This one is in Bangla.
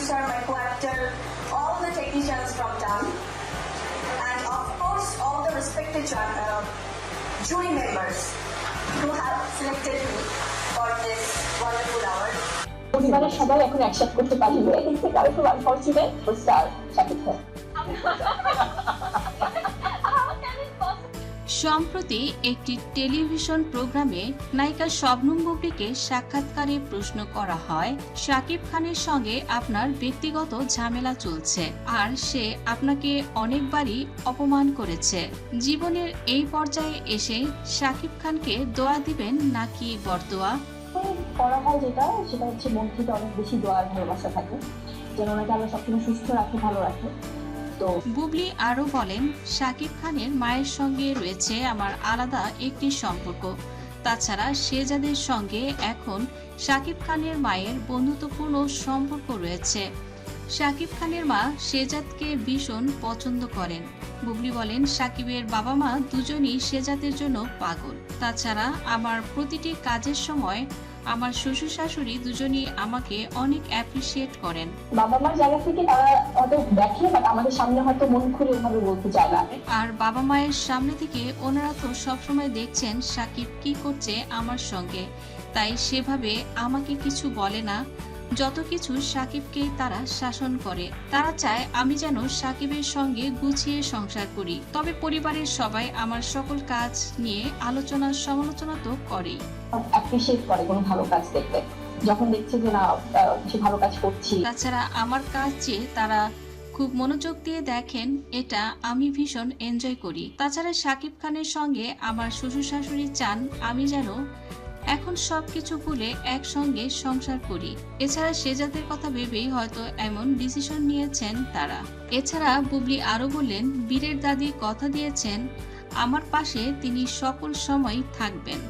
producer, my co-actor, all the technicians from town, and of course all the respected uh, jury members who have selected me for this wonderful award. পরিবারের সবাই এখন অ্যাকসেপ্ট করতে এদিক থেকে আমি খুব আনফর্চুনেট স্টার খান সম্প্রতি একটি টেলিভিশন প্রোগ্রামে নায়িকা শবনম বুবলিকে সাক্ষাৎকারে প্রশ্ন করা হয়, শাকিব খানের সঙ্গে আপনার ব্যক্তিগত ঝামেলা চলছে আর সে আপনাকে অনেকবারই অপমান করেছে। জীবনের এই পর্যায়ে এসে শাকিব খানকে দোয়া দিবেন নাকি বরদোয়া? করা হয় যেটা, সেটা হচ্ছে মন থেকে অনেক বেশি দোয়ার ভালোবাসা থাকে। যেন ওনাকে আল্লাহ সবসময় সুস্থ রাখে, ভালো রাখে। বুবলি আরও বলেন, শাকিব খানের মায়ের সঙ্গে রয়েছে আমার আলাদা একটি সম্পর্ক। তাছাড়া শেজাদের সঙ্গে এখন শাকিব খানের মায়ের বন্ধুত্বপূর্ণ সম্পর্ক রয়েছে। শাকিব খানের মা শেজাদকে ভীষণ পছন্দ করেন। বুবলি বলেন, শাকিবের বাবা মা দুজনই শেজাদের জন্য পাগল। তাছাড়া আমার প্রতিটি কাজের সময় আমার শ্বশুর শাশুড়ি দুজনই আমাকে অনেক অ্যাপ্রিসিয়েট করেন। বাবা মার জায়গা থেকে তারা হয়তো দেখে বাট আমাদের সামনে হয়তো মন খুলে ওভাবে বলতে চায় না। আর বাবা মায়ের সামনে থেকে ওনারা তো সবসময় দেখছেন সাকিব কি করছে আমার সঙ্গে তাই সেভাবে আমাকে কিছু বলে না। যত কিছু সাকিবকেই তারা শাসন করে তারা চায় আমি যেন সাকিবের সঙ্গে গুছিয়ে সংসার করি। তবে পরিবারের সবাই আমার সকল কাজ নিয়ে আলোচনা সমালোচনা তো করেই। অ্যাপ্রিসিয়েট করে কোনো ভালো কাজ দেখতে যখন দেখছে যে না কিছু ভালো কাজ করছি। তাছাড়া আমার কাজ যে তারা খুব মনোযোগ দিয়ে দেখেন এটা আমি ভীষণ এনজয় করি। তাছাড়া শাকিব খানের সঙ্গে আমার শ্বশুর শাশুড়ি চান আমি যেন এখন সব কিছু ভুলে একসঙ্গে সংসার করি। এছাড়া সে সেজাদের কথা ভেবেই হয়তো এমন ডিসিশন নিয়েছেন তারা। এছাড়া বুবলি আরও বললেন, বীরের দাদি কথা দিয়েছেন, আমার পাশে তিনি সকল সময় থাকবেন।